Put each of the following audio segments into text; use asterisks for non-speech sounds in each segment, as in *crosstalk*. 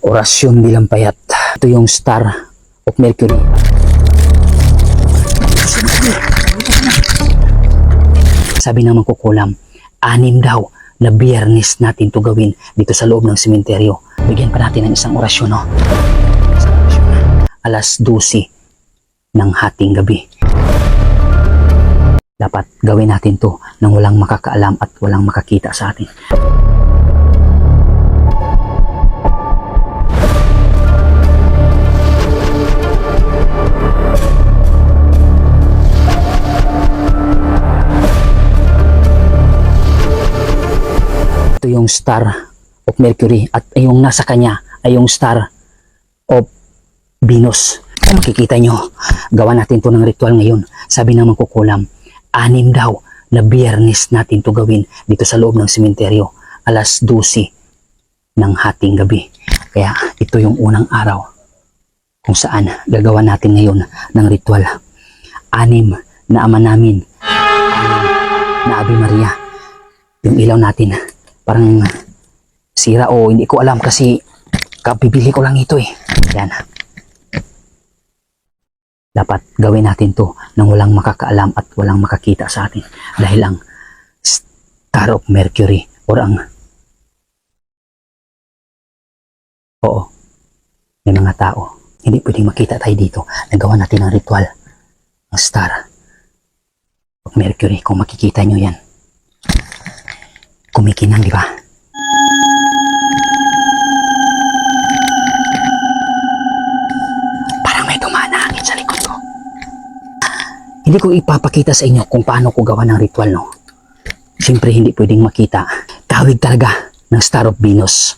Orasyon bilang payat. Ito yung Star of Mercury. Sabi ng mangkukulam, anim daw na biyernes natin to gawin dito sa loob ng sementeryo. Bigyan pa natin ng isang orasyon, no? Isang orasyon. Alas 12 ng hating gabi. Dapat gawin natin to nang walang makakaalam at walang makakita sa atin. Star of Mercury at yung nasa kanya ay yung star of Venus. Kung makikita nyo, gawa natin to ng ritual ngayon. Sabi ng mangkukulam, anim daw na biyernes natin to gawin dito sa loob ng sementeryo. Alas 12 ng hating gabi. Kaya ito yung unang araw kung saan gagawa natin ngayon ng ritual. Anim na ama namin, anim na Ave Maria, yung ilaw natin parang sira o hindi ko alam kasi kabibili ko lang ito eh. Yan. Dapat gawin natin to nang walang makakaalam at walang makakita sa atin. Dahil ang Star of Mercury or ang Oo, may mga tao. Hindi pwedeng makita tayo dito. Nagawa natin ang ritual. Ang Star of Mercury. Kung makikita nyo yan. Kumikinang, di ba? Parang may dumanangin sa likod ko. Hindi ko ipapakita sa inyo kung paano ko gawa ng ritual, no? Siyempre, hindi pwedeng makita. Kawig talaga ng Star of Venus.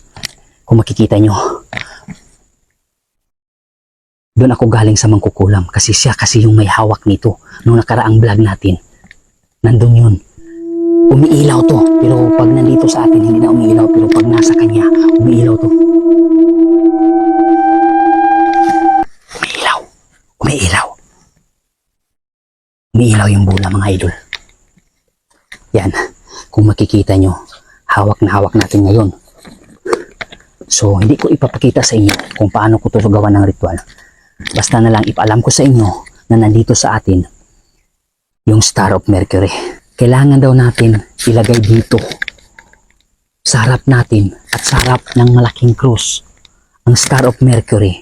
Kung makikita nyo. Doon ako galing sa mangkukulam kasi siya kasi yung may hawak nito nung nakaraang vlog natin. Nandun yun. Umiilaw to. Pero pag nandito sa atin, hindi na umiilaw. Pero pag nasa kanya, umiilaw to. Umiilaw. Umiilaw. Umiilaw yung bola mga idol. Yan. Kung makikita nyo, hawak na hawak natin ngayon. So, hindi ko ipapakita sa inyo kung paano ko ito gawa ng ritual. Basta na lang ipaalam ko sa inyo na nandito sa atin yung Star of Mercury. Kailangan daw natin ilagay dito sa harap natin at sa harap ng malaking cross ang Star of Mercury.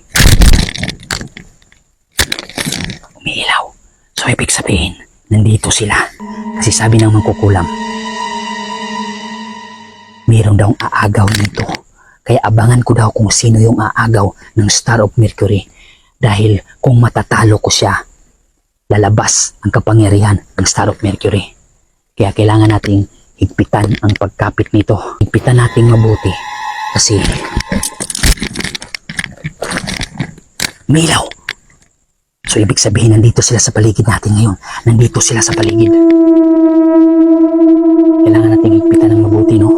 Umiilaw. So, ibig sabihin, nandito sila. Kasi sabi ng mangkukulam, mayroon daw aagaw nito. Kaya abangan ko daw kung sino yung aagaw ng Star of Mercury. Dahil kung matatalo ko siya, lalabas ang kapangyarihan ng Star of Mercury. Kaya kailangan nating higpitan ang pagkapit nito. Higpitan nating mabuti. Kasi Milaw! So ibig sabihin nandito sila sa paligid natin ngayon. Nandito sila sa paligid. Kailangan nating higpitan ng mabuti, no?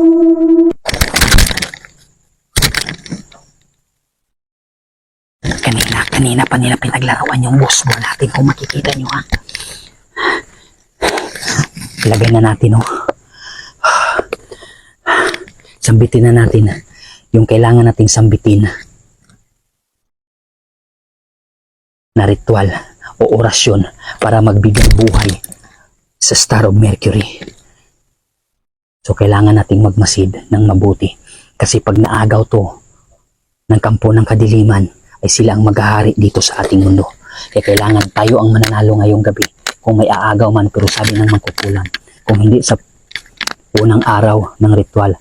Kanina, kanina pa nila pinaglarawan yung boss ball natin kung makikita nyo ha. Ilagay na natin oh. Sambitin na natin yung kailangan nating sambitin na ritual o orasyon para magbigay buhay sa Star of Mercury. So kailangan nating magmasid ng mabuti kasi pag naagaw to ng kampo ng kadiliman ay sila ang maghahari dito sa ating mundo. Kaya kailangan tayo ang mananalo ngayong gabi kung may aagaw man pero sabi ng mangkukulam kung hindi sa unang araw ng ritual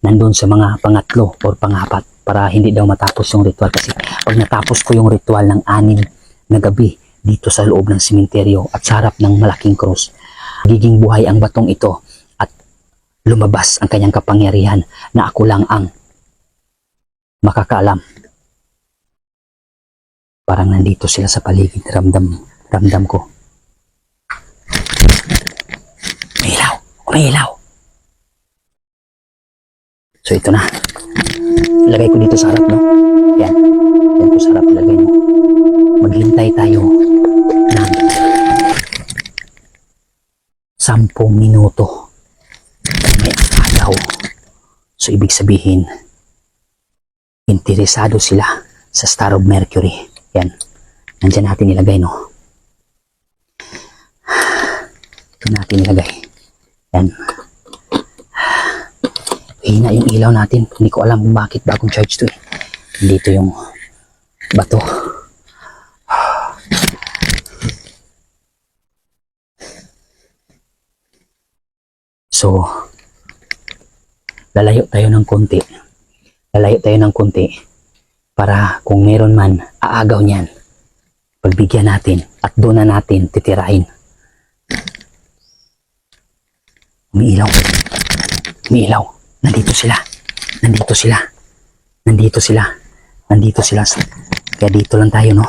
nandun sa mga pangatlo or pangapat para hindi daw matapos yung ritual. Kasi pag natapos ko yung ritual ng anim na gabi dito sa loob ng simenteryo at sa harap ng malaking krus giging buhay ang batong ito at lumabas ang kanyang kapangyarihan na ako lang ang makakaalam. Parang nandito sila sa paligid ramdam ramdam ko may ilaw may ilaw so ito na lagay ko dito sa harap no yan yan ko sa harap lagay mo maghintay tayo ng sampung minuto may agaw so ibig sabihin interesado sila sa Star of Mercury. Yan. Nandyan natin nilagay, no? Ito natin nilagay. Yan. Hina yung ilaw natin. Hindi ko alam bakit bagong charge to eh. Dito yung bato. So, lalayo tayo ng konti. Lalayo tayo ng konti para kung meron man aagaw niyan, pagbigyan natin at doon na natin titirahin. Umiilaw. Umiilaw. Nandito sila. Nandito sila. Nandito sila. Nandito sila. Kaya dito lang tayo, no?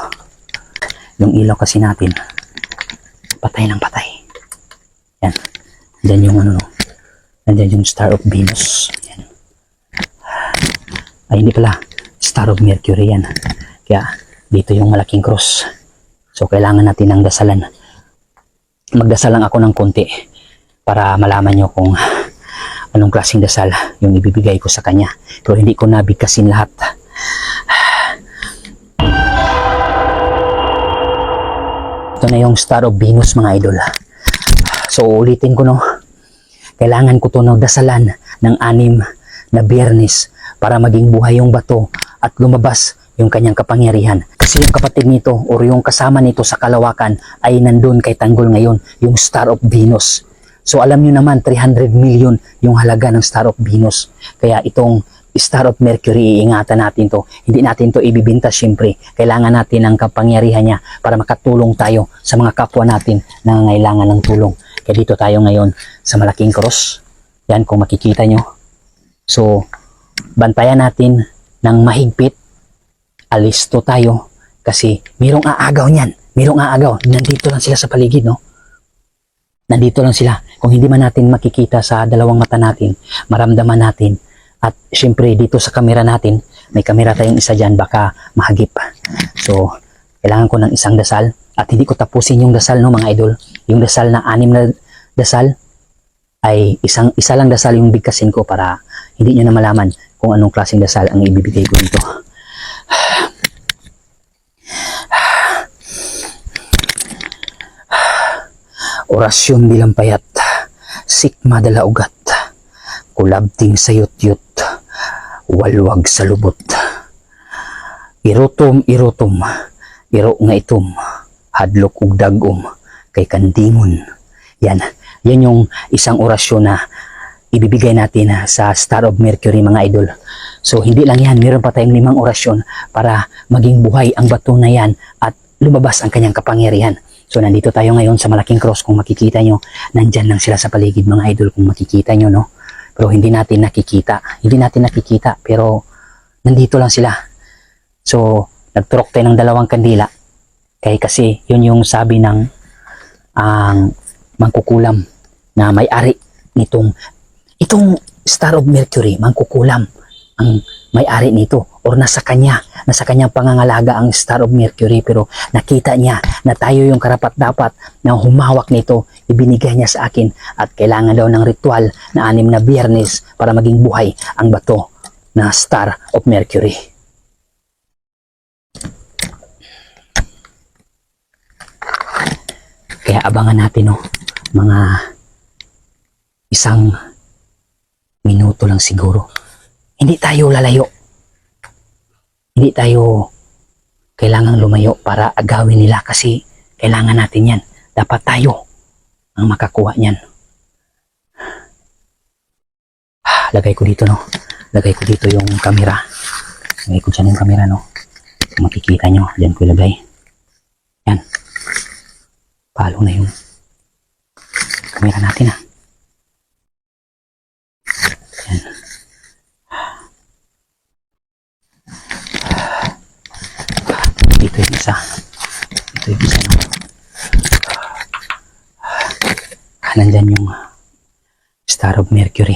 Yung ilaw kasi natin, patay ng patay. Yan. Diyan yung ano, no? Nandyan yung Star of Venus. Yan. Ay, hindi pala. Star of Mercury yan. Kaya, dito yung malaking cross. So, kailangan natin ng dasalan. Magdasal lang ako ng konti para malaman nyo kung anong klaseng dasal yung ibibigay ko sa kanya. Pero hindi ko nabigkasin lahat. Ito na yung Star of Venus mga idol. So ulitin ko no, kailangan ko to no dasalan ng anim na biyernes para maging buhay yung bato at lumabas yung kanyang kapangyarihan. Kasi yung kapatid nito or yung kasama nito sa kalawakan ay nandun kay Tanggol ngayon, yung Star of Venus. So alam nyo naman, 300 million yung halaga ng Star of Venus. Kaya itong Star of Mercury, iingatan natin to. Hindi natin to ibibinta siyempre. Kailangan natin ang kapangyarihan niya para makatulong tayo sa mga kapwa natin na nangailangan ng tulong. Kaya dito tayo ngayon sa malaking cross. Yan kung makikita nyo. So, bantayan natin ng mahigpit. Alisto tayo kasi mirong aagaw niyan. Mirong aagaw. Nandito lang sila sa paligid, no? Nandito lang sila. Kung hindi man natin makikita sa dalawang mata natin, maramdaman natin. At syempre dito sa kamera natin, may kamera tayong isa dyan, baka mahagip. So, kailangan ko ng isang dasal. At hindi ko tapusin yung dasal, no mga idol. Yung dasal na anim na dasal, ay isang isa lang dasal yung bigkasin ko para hindi nyo na malaman kung anong klaseng dasal ang ibibigay ko dito. *sighs* Orasyon bilang payat, sikma dala ugat, kulabting sayot-yot, walwag sa lubot. Irotom, irotom, iro nga itom, hadlok ug dagom, kay kandingon. Yan, yan yung isang orasyon na ibibigay natin ah, sa Star of Mercury mga idol. So hindi lang yan, meron pa tayong limang orasyon para maging buhay ang bato na yan at lumabas ang kanyang kapangyarihan. So nandito tayo ngayon sa malaking cross kung makikita nyo, nandyan lang sila sa paligid mga idol kung makikita nyo no. Pero hindi natin nakikita, hindi natin nakikita pero nandito lang sila. So nagturok tayo ng dalawang kandila kaya kasi yun yung sabi ng ang mangkukulam na may-ari nitong itong Star of Mercury, mangkukulam ang may-ari nito or nasa kanya, nasa kanyang pangangalaga ang Star of Mercury pero nakita niya na tayo yung karapat dapat na humawak nito, ibinigay niya sa akin at kailangan daw ng ritual na anim na biyernes para maging buhay ang bato na Star of Mercury. Kaya abangan natin no, mga isang minuto lang siguro. Hindi tayo lalayo. Hindi tayo kailangan lumayo para agawin nila kasi kailangan natin yan. Dapat tayo ang makakuha niyan. *sighs* Lagay ko dito no. Lagay ko dito yung camera. Lagay ko dyan yung camera no. Kung makikita nyo, dyan ko ilagay. Yan. Palo na yung camera natin ah. Yan. Dito yung isa. Dito yung isa. No? Ah, Nandyan yung Star of Mercury.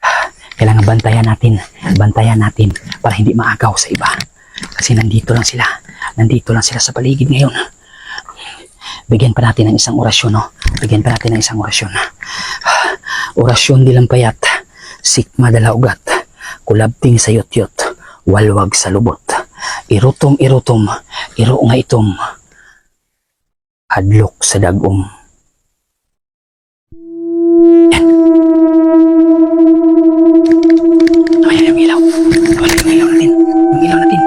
Ah, Kailangan bantayan natin. Bantayan natin para hindi maagaw sa iba. Kasi nandito lang sila. Nandito lang sila sa paligid ngayon. Bigyan pa natin ng isang orasyon, no? Bigyan pa natin ng isang orasyon. Ah, Orasyon dilang payat. Sikma dala. Kulabting sayot-yot. walwag sa lubot. Irutom irutom, iro nga itom. Hadlok sa dagom. Yan. Ayan yung ilaw. Ayan yung ilaw natin. Yung ilaw natin.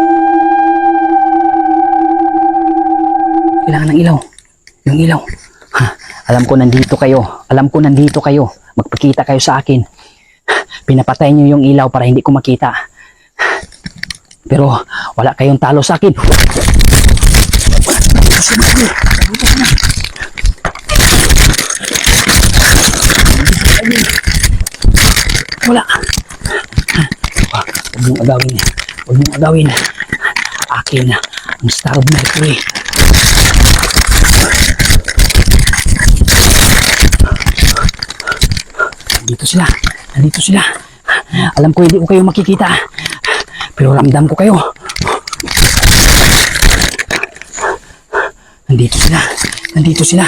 Kailangan ng ilaw. Yung ilaw. Ha, alam ko nandito kayo. Alam ko nandito kayo. Magpakita kayo sa akin. Pinapatay niyo yung ilaw para hindi ko makita. Pero wala kayong talo sa akin. Wala. Huwag mong agawin. Huwag mong agawin. Akin ang Star of Mercury. Nandito sila. Nandito sila. Alam ko hindi ko kayo makikita. Pero ramdam ko kayo. Nandito sila. Nandito sila.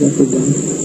conclusão.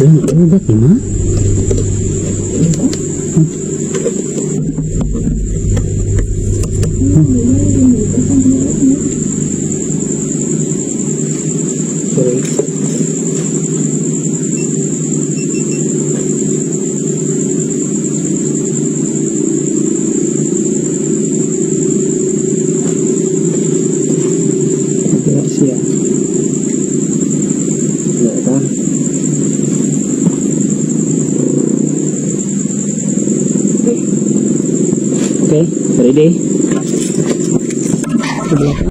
Ano, ano? Okay, ready? Sebelah